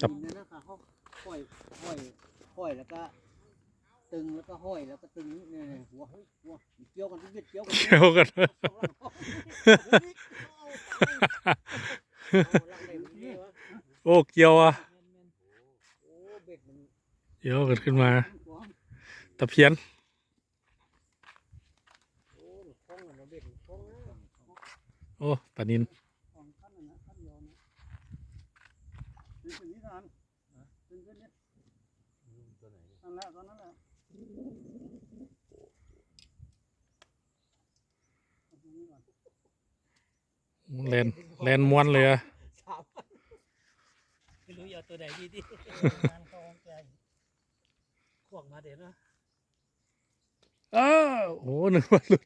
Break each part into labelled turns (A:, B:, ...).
A: จับ
B: มันนี่นะคะเขาห้อยห้อยห้อยแล้วก็ ตึงแล้วก็ห้อยแล้วก็ตึงเนี่ยเนี่ยหัวหัวเกี่ยวกันทุกเม็ดเกี่ยวกัน
A: เกี่ยวกันโอ้เกี่ยวอะ
B: โอ้เบ็ดมัน
A: เกี่ยวกันขึ้นมาตะเพียน
B: โอ้คล้องอะเนาะเบ็ดมันคล้องนะ
A: โอ้ปลานิน
B: ของขั้นนึงนะขั้นเดียวนะตึงขึ้นนี่ทานตึงขึ้นนี่
C: ตัวไหน
B: นั่นแหละตอนนั้นแหละเอาตรงนี้ก่อน
A: แลนแลนม้วนเลยอะ
B: สามไม่รู้จะเอาตัวไหนดีดิงานเขาของแกขวงมาเดี๋ยวนะ
A: อ้าวโอ้นึกว่าหลุด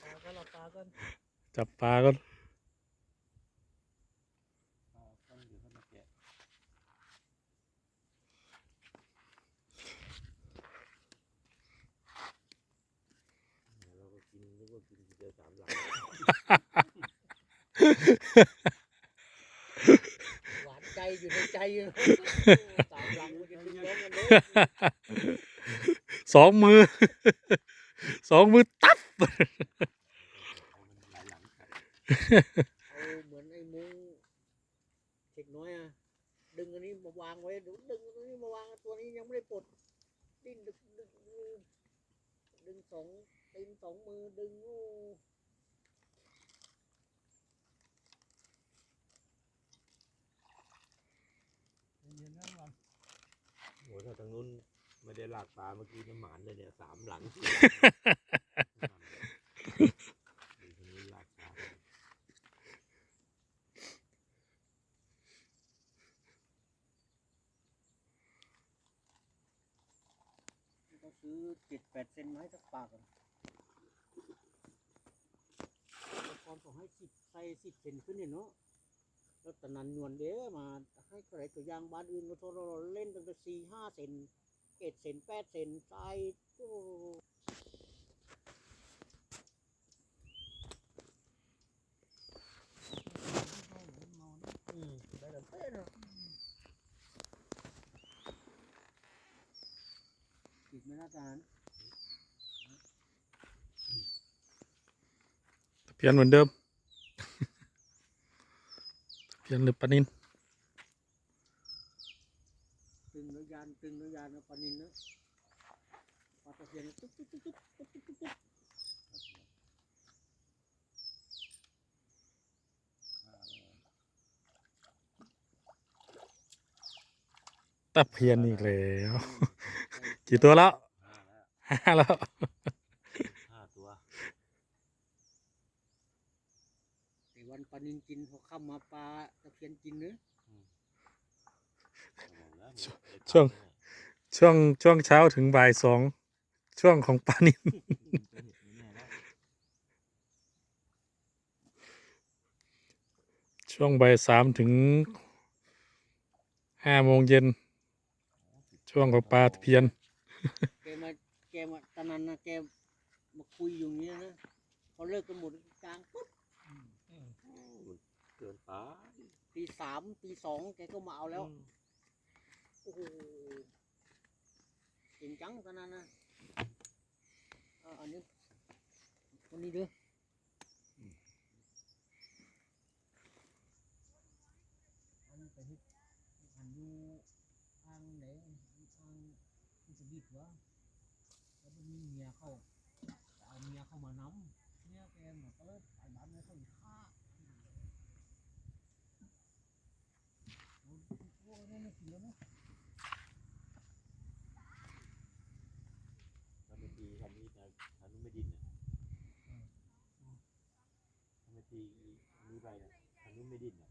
B: ปลาก็เราปลากัน
A: จับปลาก็
C: ต้องเดี๋ยวเขามาแกะเราก็กินนึกว่ากินที เดียวสามหลัง
B: หวานใจอยู่ในใจอยู่สามหลังมันจะเป็นแย่งกันเลย
A: สองมือ สองมือตับ
C: เอามันหลายหลังกัด
B: เอาเหมือนไอ้มุ้งเด็กน้อยอะดึงอันนี้มาวางไว้เดี๋ยวดึงอันนี้มาวางตัวนี้ยังไม่ได้ปลดดิ้นดึงดึงดึงดึงสอง ตีนสองมือดึงโอ้เย็นๆนะก่อน
C: โอ้ถ้าทางนู้นไม่ได้ลากปลาเมื่อกี้น้ำหมานเลยเนี่ยสามหลังสี่หลังดูทางนี้ลากปลา
B: ต้องซื้อเจ็ดแปดเซนมาให้สักปากก่อนแต่ก่อนผมให้ สิบใส่สิบเซนขึ้นเนี่ยเนาะแล้วตอนนั้นนวลเด้อมาให้ใครตัวอย่างบ้านอื่นก็โทรเล่นตั้งแต่สี่ห้าเซนเจ็ดเซนแปดเซนใส่โอ้อืมได้แล้วเต้นอีกไหมนะอาจารย์
A: เพียนเหมือนเดิม ยันหรือปนิน
B: ตึงหรือยานตึงหรือยานกัปลานินนะปลาตะเพียนตุ๊บตุ๊บตุ๊บตุ๊บตุ๊บตุ๊บตุ๊บตะ
A: เพียนอีกแล้ว กี่ตัวแล้ว
C: ห้าแล้ว
B: ปลานินกินพอค่ำมาปลาตะเพียนกินเนื้อ
C: บอกแล้ว
A: ช่วง ช่วงช่วงเช้าถึงบ่ายสองช่วงของปลานิน
C: จะเห็นแน่แล้ว
A: ช่วงบ่ายสามถึงห้าโมงเย็น ช่วงของปลาตะเพียน
B: แกมาแกมาตอนนั้นนะแกมาคุยอยู่อย่างเงี้ยนะพอเลิกกันหมดกลางปุ๊บ
C: เกินไป
B: ตีสามตีสองแกก็มาเอาแล้วโอ้โหจริงจังตอนนั้นนะเอาอันนี้คนนี้เด้อออันนี้ไปที่อันอยู่อ่างไหนอ่างที่จะบีบวะแล้วมันมีเมียเข้าเอาเมียเข้ามาน้ำเนี่ยแกหมดก็เลยไปบ้านเนี่ยเขาอีกฆ่า ทำไม่
C: ตีทำนี้นะทำนู้นไม่ดินเนี่ยทำไม่ตีนี้ไปนะทำนู้นไม่ดินเนี่ย